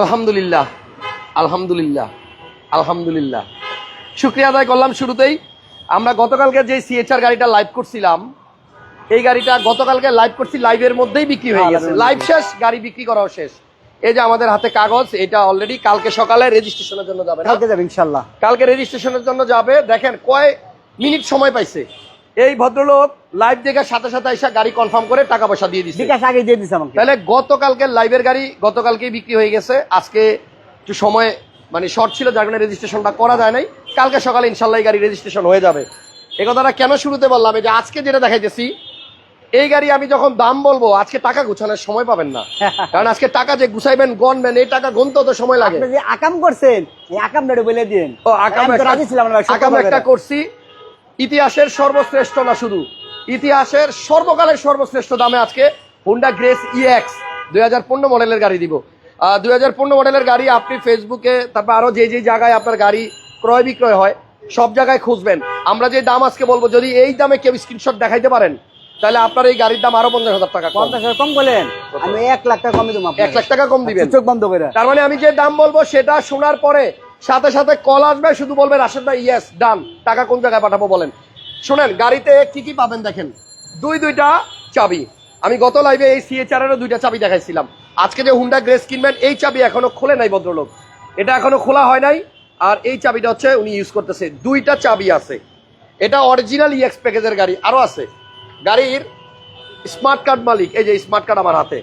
আলহামদুলিল্লাহ আলহামদুলিল্লাহ আলহামদুলিল্লাহ। শুক্রিয়া আদায় করলাম শুরুতেই। আমরা গতকালকে যে সিএচআর গাড়িটা লাইভ করছিলাম এই গাড়িটা গতকালকে লাইভ করছি লাইভের মধ্যেই বিক্রি হয়ে গেছে। লাইভ শেষ গাড়ি বিক্রি করাও শেষ। এই যে আমাদের হাতে কাগজ এটা অলরেডি কালকে সকালে রেজিস্ট্রেশনের জন্য যাবে কালকে যাবে ইনশাল্লাহ কালকে রেজিস্ট্রেশনের জন্য যাবে। দেখেন কয় মিনিট সময় পাইছে। এই ভদ্রলোক লাইভ দেখার সাথে সাথে এসে গাড়ি কনফার্ম করে টাকা পয়সা দিয়ে দিচ্ছে বিকাশ আগে দিয়ে দিছে আমাকে। তাহলে গতকালকে লাইভের গাড়ি গতকালকেই বিক্রি হয়ে গেছে। আজকে একটু সময় মানে শর্ট ছিল যার কারণে রেজিস্ট্রেশনটা করা যায় নাই। কালকে সকালে ইনশাল্লাহ এই গাড়ি রেজিস্ট্রেশন হয়ে যাবে। এই কথাটা কেন শুরুতে বললাম? এই যে আজকে যেটা দেখাইতেছি এই গাড়ি আমি যখন দাম বলব আজকে টাকা গুছানোর সময় পাবেন না। কারণ আজকে টাকা যে গুছাইবেন গনবেন এই টাকা গুনতে তো সময় লাগে। আপনি যে আকাম করছেন আকাম নাড়ু বলে দিন ও ছিলাম আকাম একটা করছি। ইতিহাসের সর্বশ্রেষ্ঠ না শুধু ইতিহাসের সর্বকালের সর্বশ্রেষ্ঠ দামে আজকে হুন্ডা গ্রেস ইএক্স দুই হাজার পনেরো মডেলের গাড়ি দিব। দুই হাজার পনেরো মডেলের গাড়ি আপনি ফেসবুকে তারপর আরও যে যে জায়গায় আপনার গাড়ি ক্রয় বিক্রয় হয় সব জায়গায় খুঁজবেন। আমরা যে দাম আজকে বলব যদি এই দামে কেউ স্ক্রিনশট দেখাইতে পারেন তাহলে আপনার এই গাড়ির দাম আরও পঞ্চাশ হাজার টাকা কম। পঞ্চাশ হাজার কম বলেন আমি এক লাখ টাকা কমে দেবো এক লাখ টাকা কম দিবেন। চোখ বন্ধ করে। তার মানে আমি যে দাম বলব সেটা শোনার পরে সাথে সাথে কল আসবে, শুধু বলবে রাশেদ ভাই ইয়েস ডান টাকা কোন জায়গায় পাঠাবো বলেন। শোনেন, গাড়িতে কি কি পাবেন দেখেন। দুই দুইটা চাবি। আমি গত লাইভে এই সিএচআর দুইটা চাবি দেখাইছিলাম। আজকে যে হুন্ডা গ্রেস কিনবেন, এই চাবি এখনও খোলে নাই ভদ্রলোক। এটা এখনও খোলা হয় নাই, আর এই চাবিটা হচ্ছে উনি ইউজ করতেছে। দুইটা চাবি আছে। এটা অরিজিনাল ইএক্স প্যাকেজের গাড়ি আরও আছে। গাড়ির স্মার্ট কার্ড মালিক, এই যে স্মার্ট কার্ড আমার হাতে।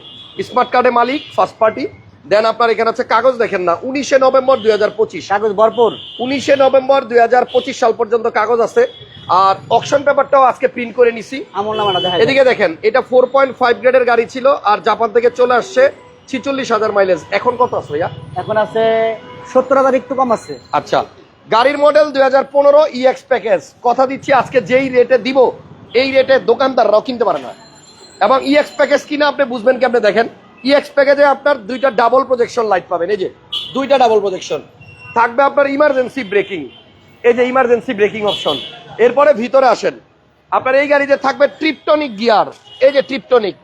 স্মার্ট কার্ডে মালিক ফার্স্ট পার্টি দেন আপনার এখানে হচ্ছে কাগজ দেখেন না উনিশে নভেম্বর দুই হাজার পঁচিশ। কাগজ ভরপুর। উনিশে নভেম্বর দুই হাজার পঁচিশ সাল পর্যন্ত কাগজ আছে। আর অকশন পেপারটাও আজকে প্রিন্ট করে নিছি। এদিকে দেখেন এটা ফোর পয়েন্ট ফাইভ গ্রেডের গাড়ি ছিল আর জাপান থেকে চলে আসছে ছিচল্লিশ হাজার মাইলেজ এখন কত আছে ভাইয়া? এখন আছে সত্তর হাজার একটু কম আছে। আচ্ছা গাড়ির মডেল দুই হাজার পনেরো ইএক্স প্যাকেজ কথা দিচ্ছি আজকে যেই রেটে দিব এই রেটে দোকানদাররাও কিনতে পারে না। এবং ইএক্স প্যাকেজ কিনা আপনি বুঝবেন কি আপনি দেখেন? ইএক্স প্যাকেজে আপনার দুইটা ডাবল প্রজেকশন লাইট পাবেন। এই যে দুইটা ডাবল প্রজেকশন থাকবে আপনার ইমার্জেন্সি ব্রেকিং এই যে ইমার্জেন্সি ব্রেকিং অপশন এরপরে ভিতরে আসেন। আপনার এই গাড়িতে থাকবে ট্রিপটনিক গিয়ার এই যে ট্রিপটনিক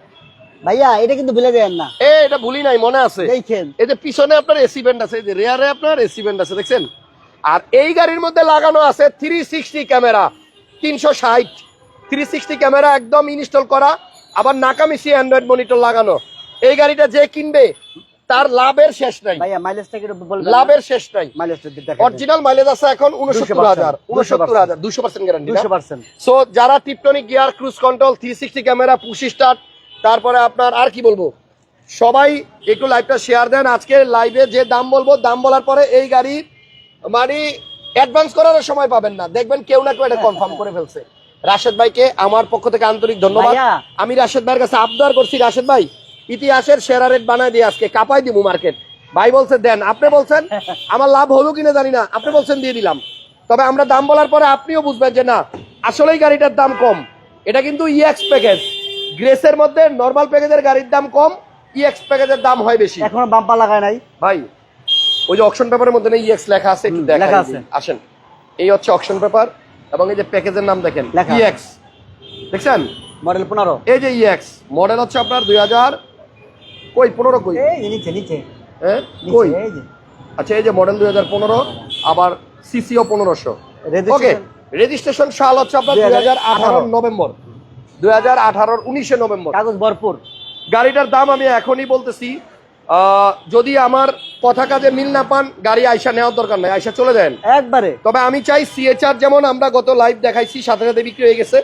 ভাইয়া এটা কিন্তু ভুলে দেন না। এ এটা ভুলি নাই মনে আছে। দেখেন। এই যে পিছনে আপনার এসি ব্যান্ড আছে এই যে রেয়ারে আপনার এসি ব্যান্ড আছে দেখছেন? আর এই গাড়ির মধ্যে লাগানো আছে থ্রি সিক্সটি ক্যামেরা তিনশো ষাট। থ্রি সিক্সটি ক্যামেরা একদম ইনস্টল করা আবার নাকামিসি অ্যান্ড্রয়েড মনিটর লাগানো। এই গাড়িটা যে কিনবে তার লাভের শেষ নাই। লাভের শেষ নাই। অরিজিনাল মাইলেজ আছে এখন উনসত্তর হাজার উনসত্তর হাজার দুশো পার্সেন্ট গ্যারান্টি সো যারা tiptronic gear cruise control three sixty camera push start তারপরে আপনার আর কি বলব? সবাই একটু লাইভটা শেয়ার দেন। আজকে লাইভে যে দাম বলব দাম বলার পরে এই গাড়ি মানে অ্যাডভান্স করার সময় পাবেন না। দেখবেন কেউ না কেউ এটা কনফার্ম করে ফেলছে। রাশেদ ভাইকে আমার পক্ষ থেকে আন্তরিক ধন্যবাদ। আমি রাশেদ ভাইয়ের কাছে আবদার করছি। রাশেদ ভাই ইতিহাসের সেরা রেট বানায় দিয়ে আজকে কাপাই দিব মার্কেট। ভাই বলছে দেন আপনি বলছেন আমার লাভ হলো কিনা জানি না আপনি বলছেন দিয়ে দিলাম। তবে আমরা দাম বলার পরে আপনিও বুঝবেন যে না আসলেই গাড়িটার দাম কম। এটা কিন্তু ইএক্স প্যাকেজ গ্রেসের মধ্যে নর্মাল প্যাকেজের গাড়ির দাম কম ইএক্স প্যাকেজের দাম হয় বেশি। এখনও বাম্পা লাগায় নাই। ভাই ওই যে অকশন পেপারের মধ্যে না ইএক্স লেখা আছে একটু লেখা আছে। আসেন এই হচ্ছে অকশন পেপার এবং এই যে প্যাকেজের নাম দেখেন। ইএক্স দেখছেন? মডেল পনেরো। এই যে ইএক্স মডেল হচ্ছে আপনার দুই হাজার কই পনেরো কই? নিচে নিচে। হ্যাঁ কই? আচ্ছা এই যে মডেল দুই হাজার পনেরো আবার সিসিও পনেরোশো। ওকে রেজিস্ট্রেশন সাল হচ্ছে আপনার দুই হাজার আঠারোর নভেম্বর। দুই হাজার আঠারোর উনিশে নভেম্বর। কাগজ ভরপুর। গাড়িটার দাম আমি এখনই বলতেছি আহ, যদি আমার কথা কাজে মিল না পান গাড়ি আইসা নেওয়ার দরকার নাই আইসা চলে যান। একবারে। তবে আমি চাই সিএচআর যেমন আমরা গত লাইভ দেখাইছি সাথে সাথে বিক্রি হয়ে গেছে।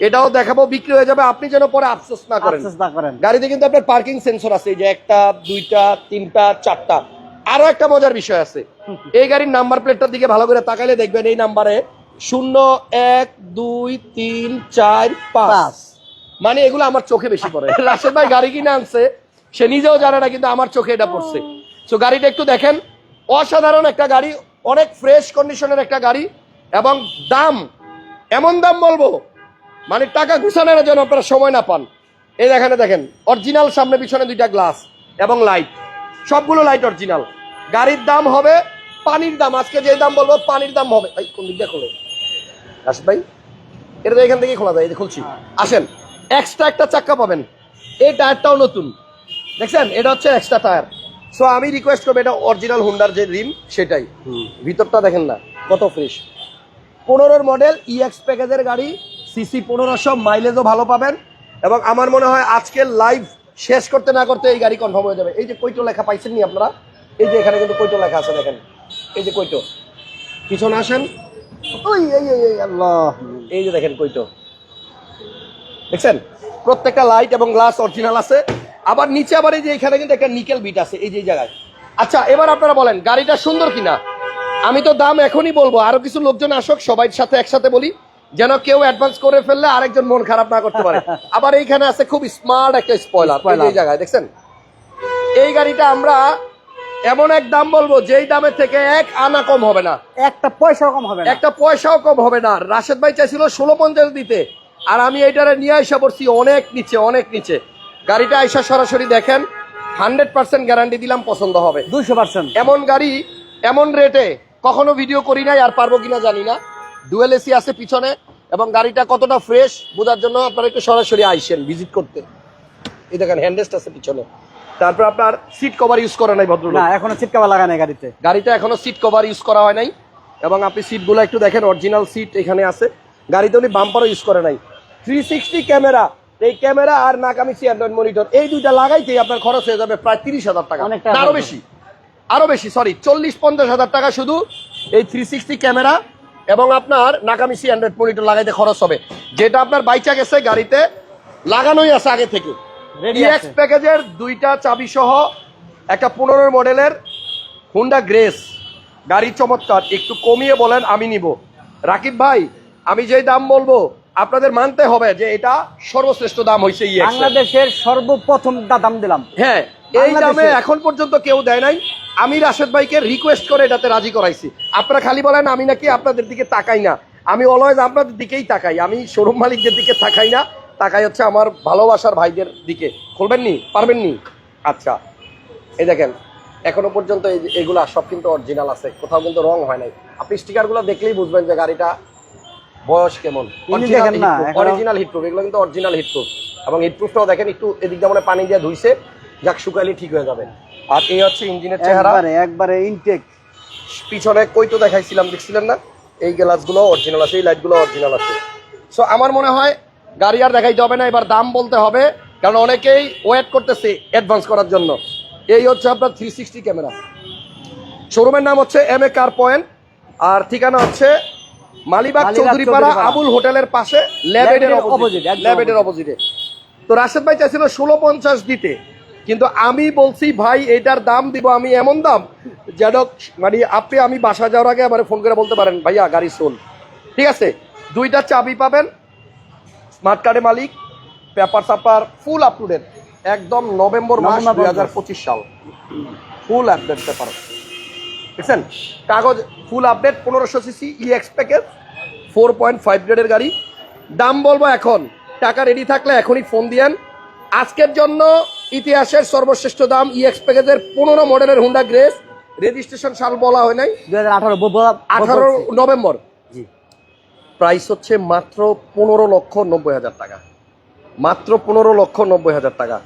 এটাও দেখাবো বিক্রি হয়ে যাবে। আপনি যেন পরে আফসোস না করেন। গাড়িতে কিন্তু আপনার পার্কিং সেন্সর আছে এই যে একটা দুইটা তিনটা চারটা। আরও একটা মজার বিষয় আছে। এই গাড়ির নাম্বার প্লেটটার দিকে ভালো করে তাকাইলে দেখবেন এই নাম্বারে শূন্য এক দুই তিন চার পাঁচ। পাঁচ। মানে এগুলো আমার চোখে বেশি পড়ে। রাশেদ ভাই গাড়ি কিনে আনছে সে নিজেও জানে না কিন্তু আমার চোখে এটা পড়ছে। সো গাড়িটা একটু দেখেন অসাধারণ একটা গাড়ি অনেক ফ্রেশ কন্ডিশনের একটা গাড়ি এবং দাম এমন দাম বলব মানে টাকা ঘুষানোর জন্য আপনারা সময় না পান। এই দেখেন দেখেন অরিজিনাল সামনে পিছনে দুইটা গ্লাস এবং লাইট সবগুলো লাইট অরিজিনাল গাড়ির দাম হবে পানির দাম। আজকে যে দাম বলব পানির দাম হবে। এই কোন দিকটা খোলে? রাশেদ ভাই এটা তো এখান থেকেই খোলা যায় যে খুলছি। আসেন এক্সট্রা একটা চাক্কা পাবেন। এই টায়ারটাও নতুন। দেখছেন? এটা হচ্ছে এক্সট্রা টায়ার সো আমি রিকোয়েস্ট করব এটা অরিজিনাল হুন্ডার যে রিম সেটাই। ভিতরটা দেখেন না কত ফ্রেশ পনেরোর মডেল ইএক্স প্যাকেজের গাড়ি সিসি পনেরোশো মাইলেজও ভালো পাবেন এবং আমার মনে হয় আজকের লাইভ শেষ করতে না করতে এই গাড়ি কনফার্ম হয়ে যাবে। এই যে কৈটো লেখা পাইছেন নি আপনারা? এই যে এখানে কিন্তু কৈটো লেখা আছে দেখেন। এই যে কৈটো। পিছনে আসেন। ওই, এই যে দেখেন কৈটো। দেখছেন? প্রত্যেকটা লাইট এবং গ্লাস অরিজিনাল আছে। আবার নিচে আবার এই যে এখানে কিন্তু একটা নিকেল বিট আছে, এই যে জায়গায়। আচ্ছা এবার আপনারা বলেন, গাড়িটা সুন্দর কিনা? আমি তো দাম এখনই বলব, আরও কিছু লোকজন আসুক, সবাই সাথে একসাথে বলি। যেন কেউ অ্যাডভান্স করে ফেললে আরেকজন মন খারাপ না করতে পারে। আবার এইখানে আছে খুব স্মার্ট একটা স্পয়লার এই জায়গায় দেখছেন? এই গাড়িটা আমরা এমন এক দাম বলব যেই দামের থেকে এক আনা কম হবে না। একটা পয়সাও কম হবে না। একটা পয়সাও কম হবে না। রাশেদ ভাই চাইছিল ষোলো পঞ্চাশ দিতে। আর আমি এইটারে নিয়ে আইসা পড়ছি অনেক নিচে অনেক নিচে। গাড়িটা আইসা সরাসরি দেখেন হান্ড্রেড পার্সেন্ট গ্যারান্টি দিলাম পছন্দ হবে। দুইশো পার্সেন্ট এমন গাড়ি এমন রেটে কখনো ভিডিও করি নাই আর পারব কিনা জানি না। ডুয়েল এসি আছে পিছনে এবং গাড়িটা কতটা ফ্রেশ বোঝার জন্য আপনারা একটু সরাসরি আইসেন ভিজিট করতে। এই দেখেন হ্যান্ডেস্ট আছে পিছনে। তারপর আপনার সিট কভার ইউজ করে নাই ভদ্রলোক? না এখনও ছিটকাবা লাগায় নাই গাড়িতে। গাড়িটা এখনও সিট কভার ইউজ করা হয় নাই এবং আপনি সিটগুলো একটু দেখেন অরিজিনাল সিট এখানে আছে। গাড়িতে উনি বাম্পারও ইউজ করে নাই। থ্রি সিক্সটি ক্যামেরা এই ক্যামেরা আর নাকামিসি অ্যান্ড্রয়েড মনিটর এই দুইটা লাগাইতেই আপনার খরচ হয়ে যাবে প্রায় তিরিশ হাজার টাকা। আরও বেশি আরও বেশি সরি চল্লিশ পঞ্চাশ হাজার টাকা শুধু এই থ্রি সিক্সটি ক্যামেরা এবং আপনার নাকামিসি অ্যান্ড্রয়েড মনিটর লাগাইতে খরচ হবে। যেটা আপনার বাইচা গেছে গাড়িতে লাগানোই আছে আগে থেকে। ইএক্স প্যাকেজের দুইটা চাবি সহ একটা পনেরো মডেলের হুন্ডা গ্রেস গাড়ি চমৎকার। একটু কমিয়ে বলেন আমি নিব। রাকিব ভাই আমি যেই দাম বলব আপনাদের মানতে হবে যে এটা সর্বশ্রেষ্ঠ দাম হয়েছে বাংলাদেশের সর্বপ্রথম দাম দিলাম। হ্যাঁ। এই দামে এখন পর্যন্ত কেউ দেয় নাই। আমি রাশেদ ভাইকে রিকোয়েস্ট করে এটাতে রাজি করাইছি। আপনারা খালি বলেন আমি নাকি আপনাদের দিকে তাকাই না। আমি অলওয়েজ আপনাদের দিকেই তাকাই। আমি শোরুম মালিকদের দিকে তাকাই না। তাকাই হচ্ছে আমার ভালোবাসার ভাইদের দিকে। খুলবেন নি? পারবেন নি? আচ্ছা। এই দেখেন এখনও পর্যন্ত এই- এগুলা সব কিন্তু অরিজিনাল আছে। কোথাও কিন্তু রং হয় নাই। আপনি স্টিকারগুলো দেখলেই বুঝবেন যে গাড়িটা বয়স কেমন। অরিজিনাল হিটপ্রুফ এগুলো কিন্তু অরিজিনাল হিটপ্রুফ এবং হিটপ্রুফটাও দেখেন একটু এদিক দিয়ে মনে পানি দিয়ে ধুইছে। যাক শুকাইলে ঠিক হয়ে যাবে। আর এই হচ্ছে ইঞ্জিনের চেহারা। একবারে একবারে ইনটেক পিছনে কইতো দেখাইছিলাম দেখছিলেন না? এই গ্লাসগুলো অরিজিনাল আছে এই লাইটগুলো অরিজিনাল আছে। সো আমার মনে হয় গাড়ি আর দেখাইতে হবে না এবার দাম বলতে হবে। কারণ অনেকেই ওয়েট করতেছে অ্যাডভান্স করার জন্য। এই হচ্ছে আপনার থ্রি সিক্সটি ক্যামেরা শোরুমের নাম হচ্ছে এম এ কার পয়েন্ট আর ঠিকানা হচ্ছে মালিবাগ চৌধুরীপাড়া। আবুল হোটেলের পাশে ল্যাবেডের অপোজিট ল্যাবেডের অপোজিটে তো রাশেদ ভাই চাইছিল ষোলো পঞ্চাশ দিতে। কিন্তু আমি বলছি ভাই এটার দাম দিব আমি এমন দাম? যেন মানে আপনি আমি বাসা যাওয়ার আগে আমার ফোন করে বলতে পারেন ভাইয়া গাড়ি শোন ঠিক আছে? দুইটা চাবি পাবেন স্মার্ট কার্ডের মালিক পেপার সাপার ফুল আপ টু ডেট একদম নভেম্বর মাস দুই হাজার পঁচিশ সাল। ফুল আপডেট পেপার দেখছেন? কাগজ ফুল আপডেট পনেরোশো CC EX package four point five গ্রেডের গাড়ি। দাম বলব এখন। টাকা রেডি থাকলে এখনই ফোন দিয়েন। আজকের জন্য ইতিহাসের সর্বশ্রেষ্ঠ দাম ইএক্স প্যাকেজের পনেরো মডেলের হুন্ডা গ্রেস রেজিস্ট্রেশন সাল বলা হয় নাই। দুই হাজার আঠারো আঠারো নভেম্বর। প্রাইস হচ্ছে মাত্র পনেরো লক্ষ নব্বই হাজার টাকা। মাত্র পনেরো লক্ষ নব্বই হাজার টাকা।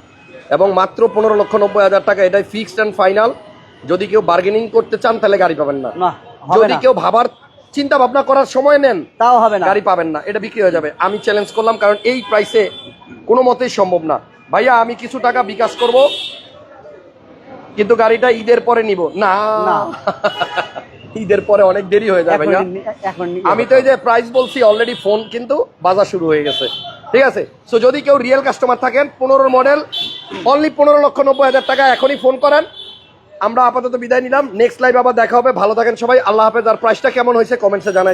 এবং মাত্র পনেরো লক্ষ নব্বই হাজার টাকা এটাই ফিক্সড অ্যান্ড ফাইনাল যদি কেউ বার্গেনিং করতে চান তাহলে গাড়ি পাবেন না। না যদি কেউ ভাবার চিন্তা ভাবনা করার সময় নেন তাও হবে না। গাড়ি পাবেন না। এটা বিক্রি হয়ে যাবে। আমি চ্যালেঞ্জ করলাম কারণ এই প্রাইসে কোনো মতেই সম্ভব না। ভাইয়া আমি কিছু টাকা বিকাশ করব। কিন্তু গাড়িটা ঈদের পরে নিব। না। ঈদের পরে অনেক দেরি হয়ে যাবে ভাইয়া। আমি তো এই যে প্রাইস বলছি অলরেডি ফোন কিন্তু বাজার শুরু হয়ে গেছে। ঠিক আছে? সো যদি কেউ রিয়েল কাস্টমার থাকেন পনেরো মডেল অনলি পনেরো লক্ষ নব্বই হাজার টাকা এখনই ফোন করেন। আমরা আপাতত বিদায় নিলাম। নেক্সট লাইভ আবার দেখা হবে। ভালো থাকেন সবাই। আল্লাহ হাফেজ। আর প্রাইসটা কেমন হয়েছে কমেন্টসে জানাই।